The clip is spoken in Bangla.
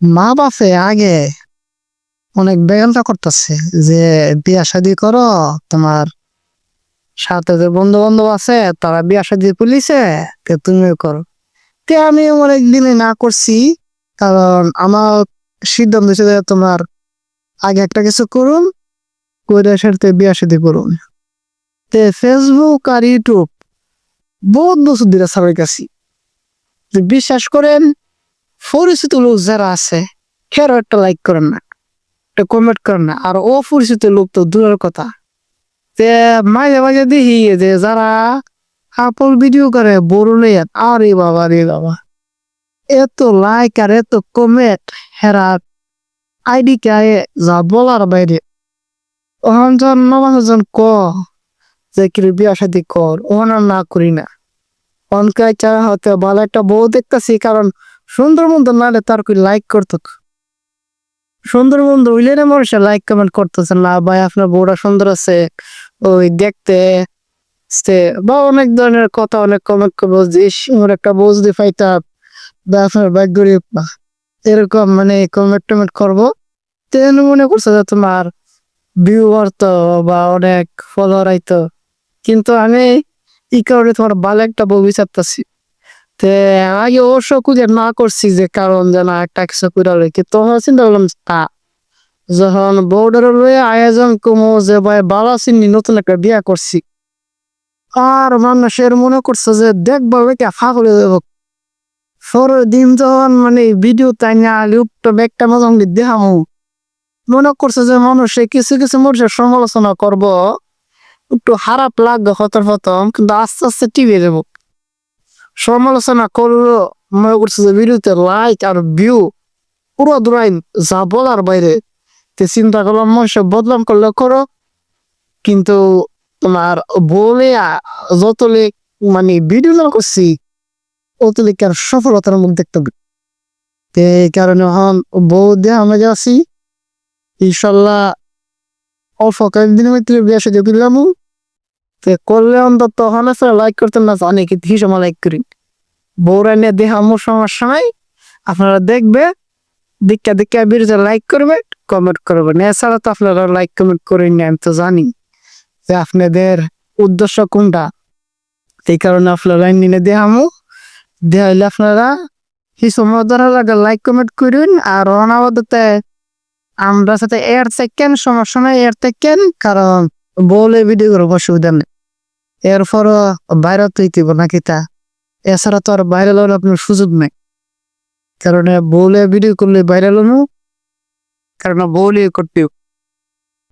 মা বাপে আগে অনেক বেগালটা করতেছে যে, বিয়া শাদি করো, তোমার সাথে যে বন্ধু বান্ধব আছে, তারা বিয়া শাদি পুলিশে তে তুমিও করো। তে আমি অনেক দিনে না করছি, কারণ আমার সিদ্ধান্ত হচ্ছে যে, তোমার আগে একটা কিছু করুন করে সাথে বিয়া শাদি করুন। তে ফেসবুক আর ইউটিউব বহুত বছর ধরে সবাই কাছি বিশ্বাস করেন পরিচিত লোক যারা আছে খেরো একটা লাইক করেন না, একটা কমেন্ট করেন না। আর অপরিচিত লোক তো দূরের কথা। তে মাঝে মাঝে দেখি যে যারা আপল ভিডিও করে, বড় নেই আরে বাবা রে বাবা। এত লাইক আর এত কমেন্ট হেরা আইডি কে যা বলার বাইরে। ওখান জন নবাজন ক যে কি বিয়া শাদি কর, ওখানে না করি না। অনকায় চারা হতে ভালো একটা বউ দেখতেছি, কারণ সুন্দর মন্দ নাহলে তার কই লাইক করতো। সুন্দর মন্দ হইলে না লাইক কমেন্ট করতেছে না, ভাই, আপনার বউটা সুন্দর আছে, ওই দেখতে বা অনেক ধরনের কথা অনেক কমেন্ট করব যে ওর একটা বউ যদি পাইতাম, বা আপনার বাইক গরিব এরকম মানে কমেন্ট টমেন্ট করব। তেন মনে করছে যে তোমার ভিউ হতো বা অনেক ফলোয়ার আইতো। কিন্তু আমি এই কারণে তোমার ভালো একটা বউ বিচারতেছি। তে, আগে অবশ্য খুঁজে না করছি যে কারণ যেন একটা কিছু করে রেখে তখন চিন্তা করলাম তা যখন বউডার লয়ে আয়োজন কমো যে ভাই বালা চিনি নতুন একটা বিয়া করছি। আর মানুষের মনে করছে যে দেখব বেটা ফাগলে দেব। পরের দিন যখন মানে ভিডিও তাই না লিপ্টপ একটা মতন দেখামো মনে করছে যে মানুষে কিছু কিছু মানুষের সমালোচনা করব, একটু খারাপ লাগবে হতর প্রথম, কিন্তু আস্তে আস্তে টিভি দেবো। সমালোচনা করল মনে করছে যে ভিডিওতে লাইক আর ভিউ পুরো দূরাইন যা বলার বাইরে, তে চিন্তা করলাম মানুষের বদলাম করলে করো। কিন্তু তোমার বলে যত লেখ মানে ভিডিও না করছি, অত লেখ আর সফলতার মুখ দেখতে তে কারণে এখন বউ দিয়ে আমরা যাচ্ছি ইনশাল্লাহ অল্প কয়েকদিনের ভিতরে বিয়ে সাথে করলাম করলে অন্তত আছে লাইক করতেন না কিন্তু হিসেবে লাইক করি। বউরা নিয়ে দেহ আমার সমস্যা নাই আপনারা দেখবে দিক্কা দিক্কা বিরুদ্ধে লাইক করবে কমেন্ট করবেন এছাড়া তো আপনারা লাইক কমেন্ট করেন আমি তো জানি। যে আপনাদের উদ্দেশ্য কোনটা? এই কারণে আপনারা নিয়ে দেহামু দেয়া হইলে আপনারা কিছু মজার লাগে লাইক কমেন্ট করুন, আর অনাবদতে আমরা সাথে এর সেকেন্ড সমস্যা নাই এর সেকেন্ড কারণ বলে ভিডিও করব অসুবিধা নেই। এরপরও বাইরে তুইতিব নাকি তা? এছাড়া তো আর বাইরে লোন আপনার সুযোগ নেই। কারণ বলে ভিডিও করলে বাইরে লোন কারণ বলে করতে